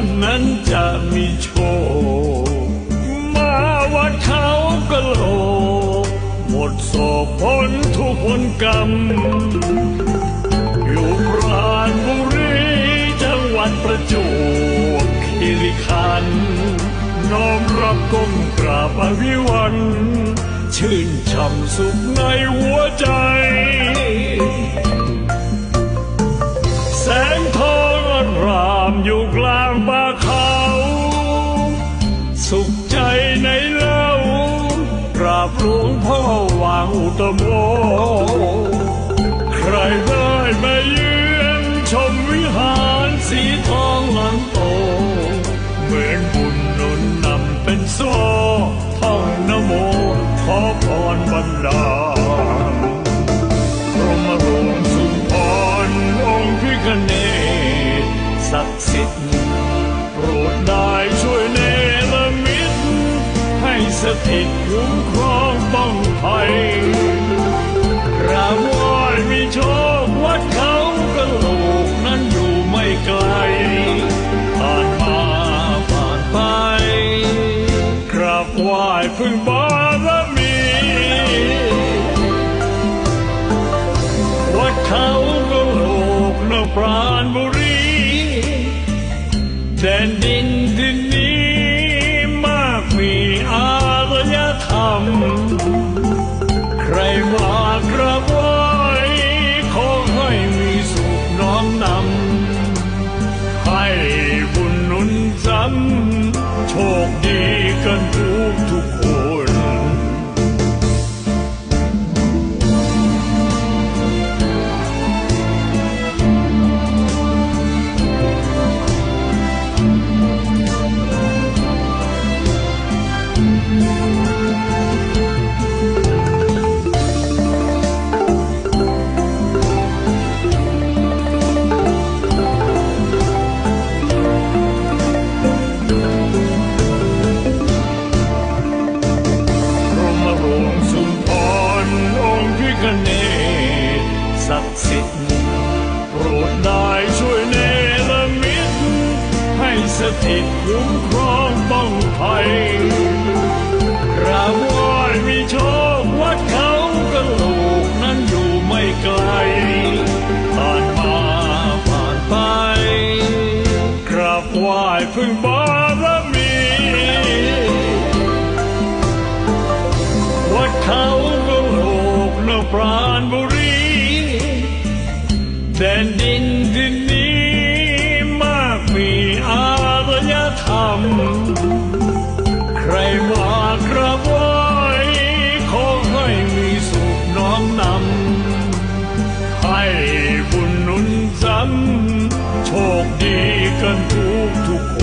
านนั้นจะมีโชค มาวัดเขากะโหลกหมดโศกพ้นทุกข์พ้นกรรม อยู่ปราณบุรีจังหวัดประจวบคีรีขันธ์น้อมรับก้มกราบอภิวัน ชื่นช่ำสุขในหัวใจ ใจในเล่ากราบหลวงพ่อวางอุตโม ใครได้มาเยือนชมวิหารสีทองหลังโต เหมือนบุญนุนนำเป็นโซ่ท่องนโมขอพรบรรดา ให้สถิตคุ้มครองป้องภัยกราบไหว้มีโชควัดเขากะโหลกนั้นอยู่ไม่ไกลผ่านมาผ่านไปกราบไหว้พึ่งบ้า สถิตคุ้มครองป้องภัยกราบไหว้มีโชควัดเขากะโหลกนั้นอยู่ไม่ไกลผ่านมาผ่านไปกราบไหว้พึ่งบารมีวัดเขากะโหลกนปราณบุรีแดนดินดินนี้ ธรรม ใครมากระวอยขอให้มีสุขน้อมนำ ให้บุญนุนซ้ำโชคดีกันทุกทุกค